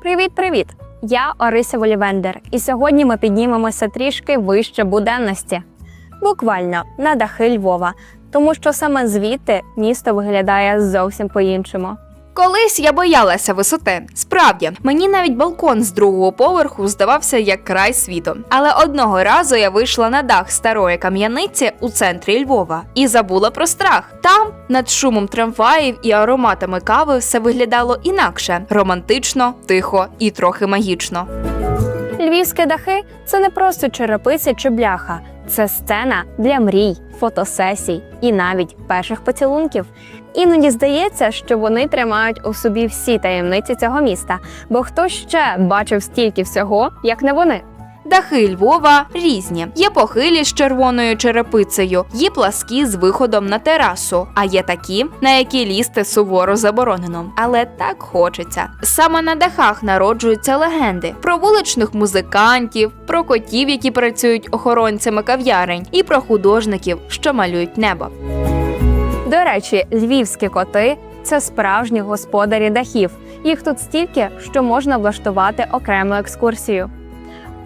Привіт-привіт! Я Орися Волівендер, і сьогодні ми піднімемося трішки вище буденності. Буквально на дахи Львова, тому що саме звідти місто виглядає зовсім по-іншому. Колись я боялася висоти. Справді, мені навіть балкон з другого поверху здавався як край світу. Але одного разу я вийшла на дах старої кам'яниці у центрі Львова і забула про страх. Там, над шумом трамваїв і ароматами кави, все виглядало інакше: романтично, тихо і трохи магічно. Львівські дахи це не просто черепиця чи бляха, це сцена для мрій, фотосесій і навіть перших поцілунків. Іноді здається, що вони тримають у собі всі таємниці цього міста, бо хто ще бачив стільки всього, як не вони. Дахи Львова різні. Є похилі з червоною черепицею, є пласкі з виходом на терасу, а є такі, на які лізти суворо заборонено. Але так хочеться. Саме на дахах народжуються легенди про вуличних музикантів, про котів, які працюють охоронцями кав'ярень, і про художників, що малюють небо. До речі, львівські коти це справжні господарі дахів. Їх тут стільки, що можна влаштувати окрему екскурсію.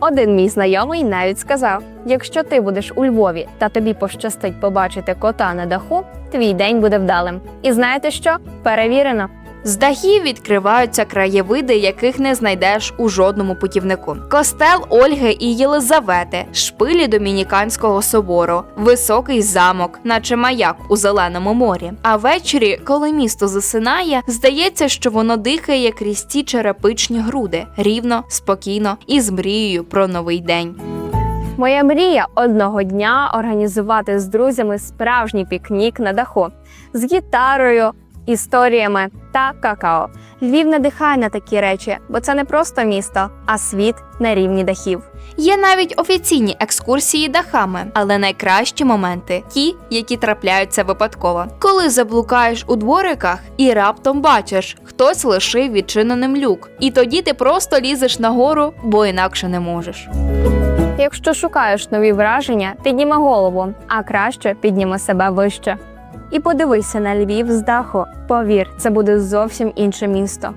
Один мій знайомий навіть сказав: якщо ти будеш у Львові та тобі пощастить побачити кота на даху, твій день буде вдалим. І знаєте що? Перевірено. З дахів відкриваються краєвиди, яких не знайдеш у жодному путівнику. Костел Ольги і Єлизавети, шпилі Домініканського собору, високий замок, наче маяк у зеленому морі. А ввечері, коли місто засинає, здається, що воно дихає крізь ті черепичні груди, рівно, спокійно і з мрією про новий день. Моя мрія одного дня організувати з друзями справжній пікнік на даху з гітарою, історіями та какао. Львів надихає на такі речі, бо це не просто місто, а світ на рівні дахів. Є навіть офіційні екскурсії дахами, але найкращі моменти ті, які трапляються випадково. Коли заблукаєш у двориках і раптом бачиш, хтось лишив відчиненим люк, і тоді ти просто лізеш нагору, бо інакше не можеш. Якщо шукаєш нові враження, підніми голову, а краще підніми себе вище. І подивися на Львів з даху. Повір, це буде зовсім інше місто.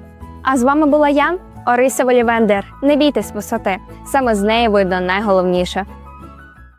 А з вами була я, Орися Волівендер. Не бійтесь висоти. Саме з неї видно найголовніше.